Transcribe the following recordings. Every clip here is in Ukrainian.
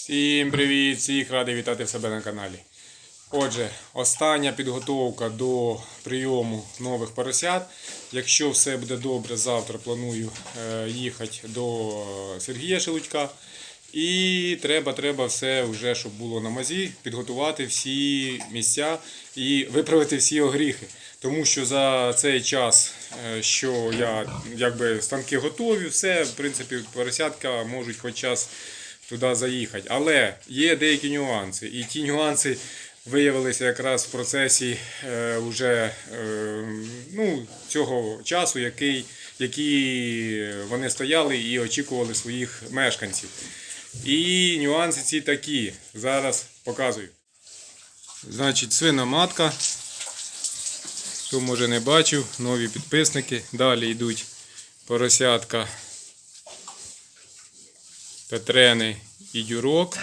Всім привіт! Всіх радий вітати в себе на каналі. Отже, остання підготовка до прийому нових поросят. Якщо все буде добре, завтра планую е, їхати до Сергія Шелудька. І треба, треба все вже, щоб було на мазі, підготувати всі місця і виправити всі огріхи. Тому що за цей час, е, що я якби станки готові, все, в принципі, поросятка можуть хоч час туди заїхати. Але є деякі нюанси. І ті нюанси виявилися якраз в процесі е, уже, е, ну, цього часу, який, які вони стояли і очікували своїх мешканців. І нюанси ці такі. Зараз показую. Значить, свиноматка. Хто може не бачив, нові підписники. Далі йдуть поросятка Петрени і дюрок.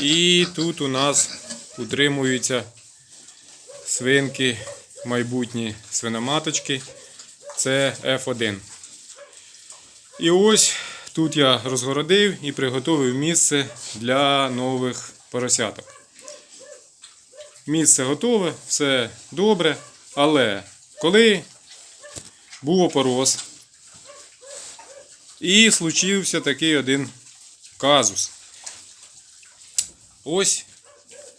І тут у нас утримуються свинки, майбутні свиноматочки. Це F1. І ось тут я розгородив і приготував місце для нових поросяток. Місце готове, все добре. Але коли був опороз, і случився такий один казус. Ось,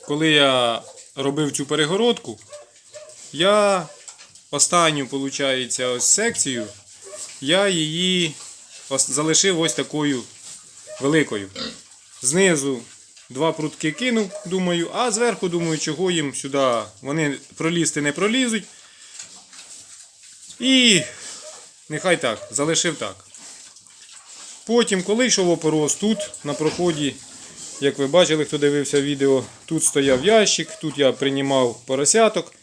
коли я робив цю перегородку, я останню, виходить, ось секцію, я її залишив ось такою великою. Знизу два прутки кинув, думаю, а зверху думаю, чого їм сюди вони пролізти не пролізуть. І нехай так, залишив так. Потім, коли йшов опорос, тут на проході, як ви бачили, хто дивився відео, тут стояв ящик, тут я приймав поросяток.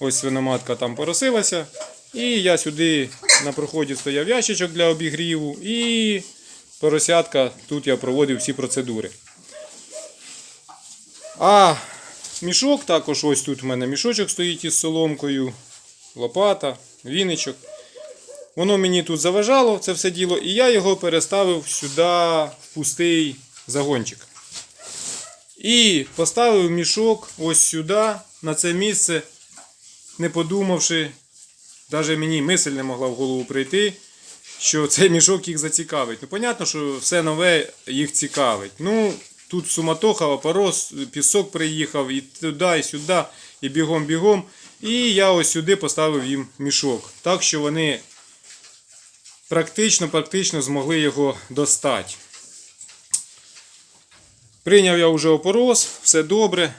Ось свиноматка там поросилася. І я сюди на проході стояв ящичок для обігріву. І поросятка, тут я проводив всі процедури. А мішок також ось тут в мене мішочок стоїть із соломкою, лопата, віничок. Воно мені тут заважало це все діло, і я його переставив сюди в пустий загончик. І поставив мішок ось сюди, на це місце, не подумавши, навіть мені мисль не могла в голову прийти, що цей мішок їх зацікавить. Ну, понятно, що все нове їх цікавить. Ну, тут суматоха, опорос, пісок приїхав, і туди, і сюди, і бігом-бігом. І я ось сюди поставив їм мішок. Так що вони практично практично змогли його достати. Прийняв я вже опорос, все добре.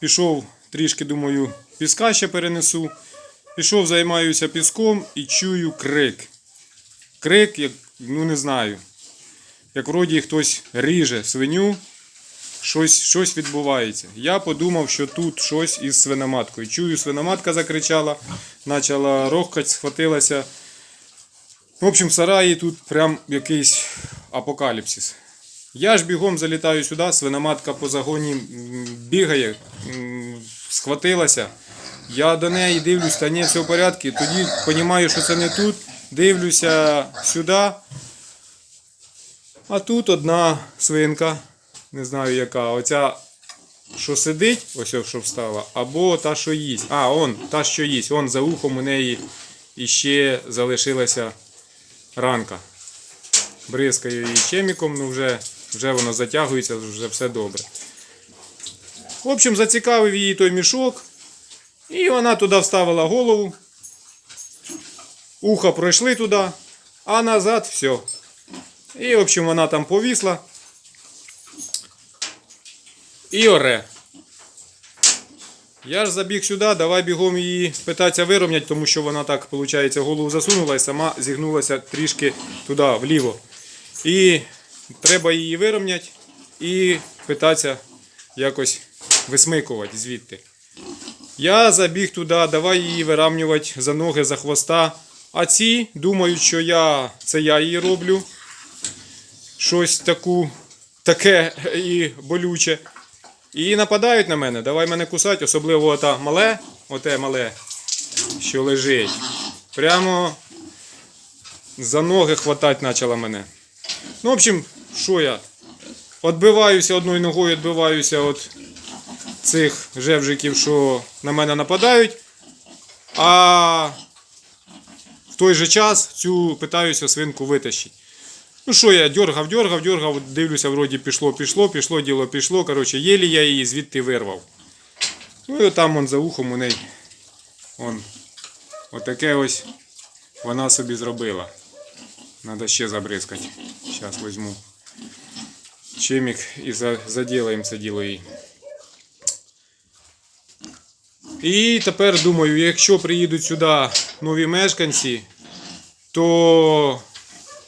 Пішов трішки, думаю, піска ще перенесу. Пішов, займаюся піском і чую крик. Крик, як, ну не знаю. Як вроді хтось ріже свиню, щось, щось відбувається. Я подумав, що тут щось із свиноматкою. Чую, свиноматка закричала, почала рохкать, схватилася. В общем, в сараї тут прям якийсь апокаліпсис. Я ж бігом залітаю сюди, свиноматка по загоні бігає, схватилася. Я до неї дивлюсь, та ні, все в порядку. Тоді розумію, що це не тут. Дивлюся сюди. А тут одна свинка, не знаю яка. Оця, що сидить, ось що встала, або та, що їсть. А, он, та, що їсть. Он за ухом у неї іще залишилася ранка. Бризкаю її чеміком, ну вже, вже воно затягується, вже все добре. В общем, зацікавив її той мішок. І вона туди вставила голову. Ухо пройшли туди, а назад все. І, в общем, вона там повісла. І оре. Я ж забіг сюди, давай бігом її питатися вирівняти, тому що вона так, виходить, голову засунула і сама зігнулася трішки туди, вліво. І треба її вирівняти і питатися якось висмикувати звідти. Я забіг туди, давай її виравнювати за ноги, за хвоста. А ці думають, що я, це я її роблю. Щось таку, таке і болюче. І нападають на мене, давай мене кусати, особливо ота мале, оте мале, що лежить. Прямо за ноги хватати почала мене. Ну, в общем, що я? Отбиваюся одною ногою, відбиваюся від цих жевжиків, що на мене нападають. А в той же час цю питаюся свинку витащити. Ну що я дергав, дергав, дергав, дивлюся, вроді пішло, пішло, пішло, діло пішло. Коротше, єлі я її звідти вирвав. Ну і там он за ухом у неї. Он, отаке ось вона собі зробила. Надо ще забризкати. Зараз візьму чимік і за, заділаємо це діло їй. І тепер думаю, якщо приїдуть сюди нові мешканці, то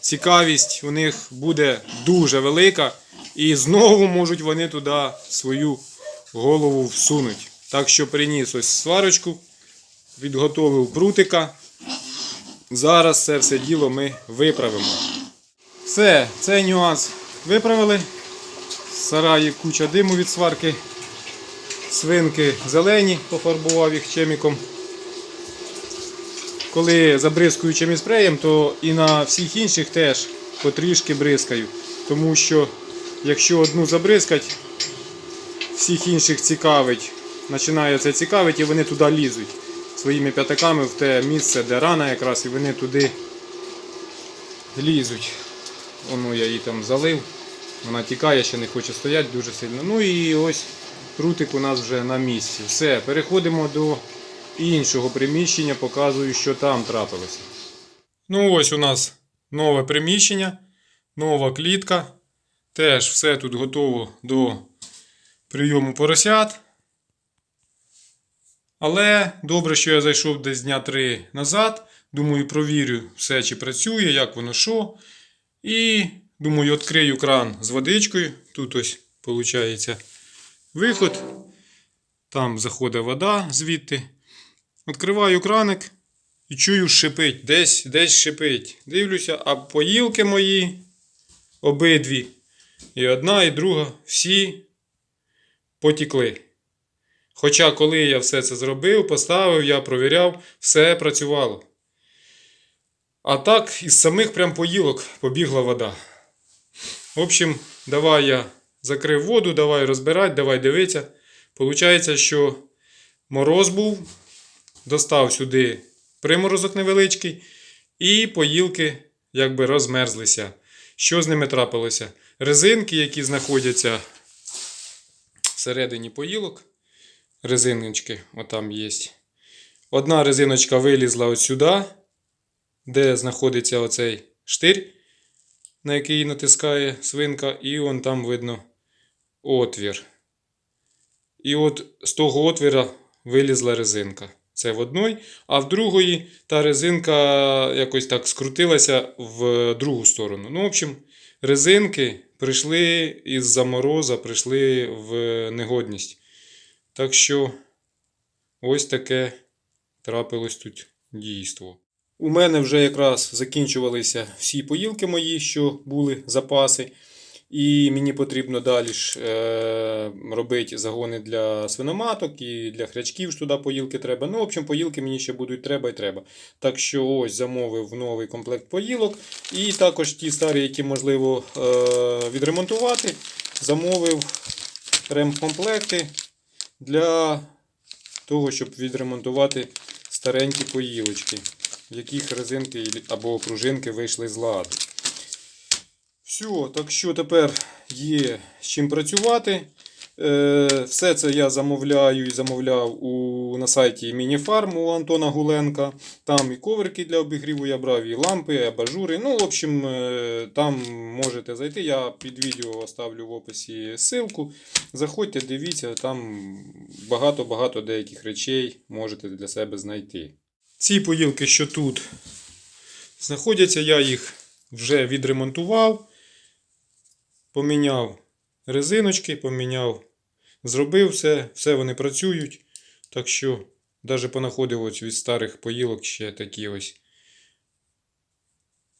цікавість у них буде дуже велика, і знову можуть вони туди свою голову всунуть. Так що приніс ось сварочку, відготовив прутика. Зараз це все діло ми виправимо. Все, цей нюанс виправили. В сараї куча диму від сварки. Свинки зелені, пофарбував їх чеміком. Коли забризкую чимось спреєм, то і на всіх інших теж потрішки бризкаю. Тому що якщо одну забризкать, всіх інших цікавить, починає це цікавить і вони туди лізуть своїми п'ятаками в те місце, де рана якраз, і вони туди лізуть. Воно я її там залив. Вона тікає, ще не хоче стояти дуже сильно. Ну і ось прутик у нас вже на місці. Все, переходимо до іншого приміщення, показую, що там трапилося. Ну ось у нас нове приміщення, нова клітка. Теж все тут готово до прийому поросят. Але добре, що я зайшов десь дня три назад. Думаю, провірю все, чи працює, як воно що. І думаю, відкрию кран з водичкою. Тут ось виходить виход. Там заходить вода звідти. Відкриваю краник і чую, шипить. Десь десь шипить. Дивлюся, а поїлки мої обидві. І одна, і друга, всі потікли. Хоча, коли я все це зробив, поставив, я провіряв, все працювало. А так, із самих прям поїлок побігла вода. В общем, давай я закрив воду, давай розбирати, давай дивитися. Получається, що мороз був, достав сюди приморозок невеличкий, і поїлки якби розмерзлися. Що з ними трапилося? Резинки, які знаходяться всередині поїлок, резиночки, отам є. Одна резиночка вилізла от сюди, де знаходиться оцей штир, на який натискає свинка, і вон там видно отвір. І от з того отвіра вилізла резинка. Це в одної, а в другої та резинка якось так скрутилася в другу сторону. Ну, в общем, резинки прийшли із-за мороза, прийшли в негодність. Так що ось таке трапилось тут дійство. У мене вже якраз закінчувалися всі поїлки мої, що були запаси. І мені потрібно далі ж е, робити загони для свиноматок і для хрячків ж туди поїлки треба. Ну, в общем, поїлки мені ще будуть треба і треба. Так що ось замовив новий комплект поїлок. І також ті старі, які можливо е, відремонтувати, замовив ремкомплекти для того, щоб відремонтувати старенькі поїлочки, в яких резинки або пружинки вийшли з ладу. Все, так що тепер є з чим працювати. Е, все це я замовляю і замовляв у, на сайті Мініфарм у Антона Гуленка. Там і коверки для обігріву я брав, і лампи, і абажури. Ну, в общем, е, там можете зайти. Я під відео оставлю в описі ссылку. Заходьте, дивіться, там багато-багато деяких речей можете для себе знайти. Ці поїлки, що тут знаходяться, я їх вже відремонтував. Поміняв резиночки, поміняв, зробив все, все вони працюють. Так що, навіть понаходив ось від старих поїлок ще такі ось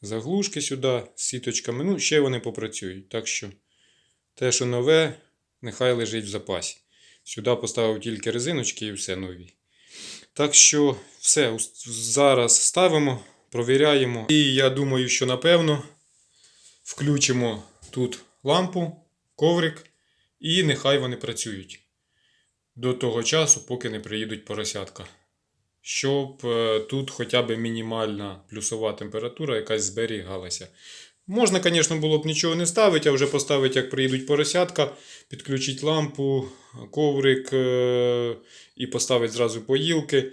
заглушки сюди з сіточками. Ну, ще вони попрацюють. Так що, те, що нове, нехай лежить в запасі. Сюди поставив тільки резиночки і все нові. Так що, все, зараз ставимо, провіряємо. І я думаю, що напевно включимо тут лампу коврик, і нехай вони працюють до того часу, поки не приїдуть поросятка. Щоб е, тут хоча б мінімальна плюсова температура якась зберігалася. Можна, звісно, було б нічого не ставити, а вже поставити, як приїдуть поросятка, підключити лампу, коврик е- і поставити зразу поїлки.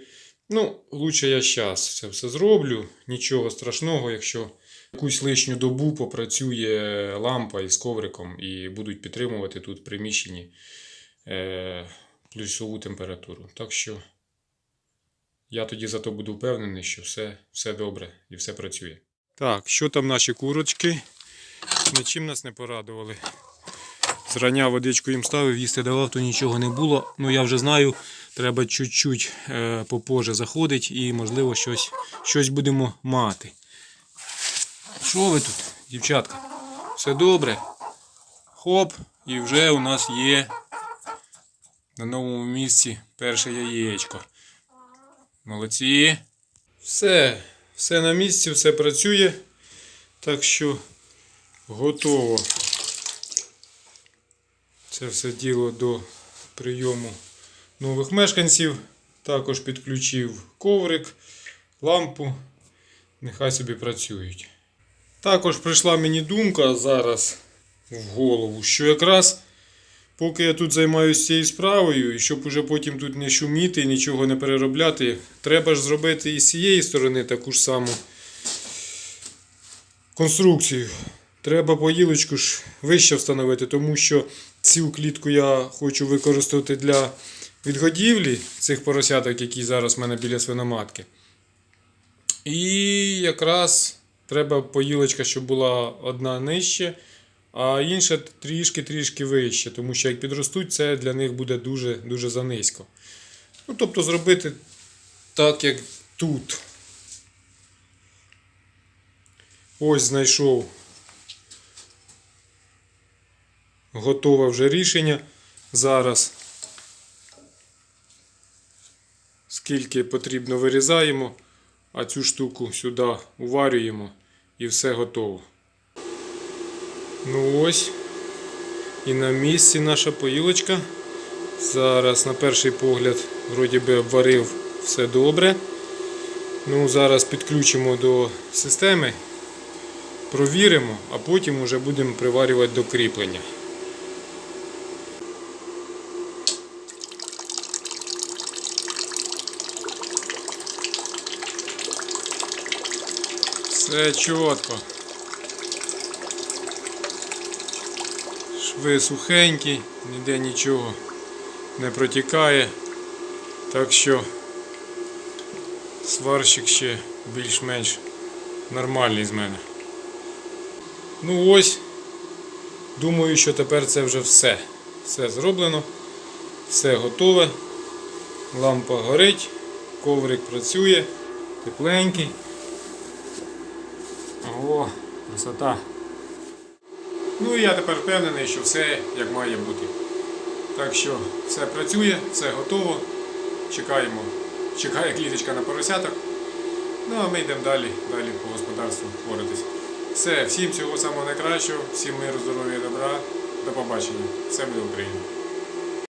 Ну, лучше я зараз це все зроблю. Нічого страшного, якщо якусь лишню добу попрацює лампа із ковриком і будуть підтримувати тут в приміщенні е- плюсову температуру. Так що я тоді зато буду впевнений, що все, все добре і все працює. Так, що там наші курочки? Нічим нас не порадували. Зрання водичку їм ставив, їсти давав, то нічого не було. Ну я вже знаю, треба чуть-чуть е, попозже заходить і, можливо, щось, щось будемо мати. Що ви тут, дівчатка? Все добре? Хоп, і вже у нас є на новому місці перше яєчко. Молодці. Все, все на місці, все працює. Так що готово. Це все діло до прийому нових мешканців. Також підключив коврик, лампу. Нехай собі працюють. Також прийшла мені думка зараз в голову, що якраз поки я тут займаюся цією справою, і щоб уже потім тут не шуміти і нічого не переробляти, треба ж зробити і з цієї сторони таку ж саму конструкцію. Треба поїлочку ж вище встановити, тому що цю клітку я хочу використати для відгодівлі цих поросяток, які зараз в мене біля свиноматки. І якраз треба поїлочка, щоб була одна нижче, а інша трішки-трішки вище, тому що як підростуть, це для них буде дуже дуже занизько. Ну, тобто зробити так, як тут. Ось знайшов готове вже рішення. Зараз скільки потрібно вирізаємо, а цю штуку сюди уварюємо і все готово. Ну ось. І на місці наша поїлочка. Зараз на перший погляд вроді би обварив все добре. Ну, зараз підключимо до системи, провіримо, а потім вже будемо приварювати до кріплення. Все чітко. Шви сухенькі, ніде нічого не протікає. Так що сварщик ще більш-менш нормальний з мене. Ну ось, думаю, що тепер це вже все. Все зроблено, все готове. Лампа горить, коврик працює, тепленький. О, красота. Ну і я тепер впевнений, що все як має бути. Так що все працює, все готово. Чекаємо. Чекає кліточка на поросяток. Ну а ми йдемо далі, далі по господарству боротись. Все, всім всього самого найкращого, всім миру, здоров'я добра. До побачення. Все буде Україна.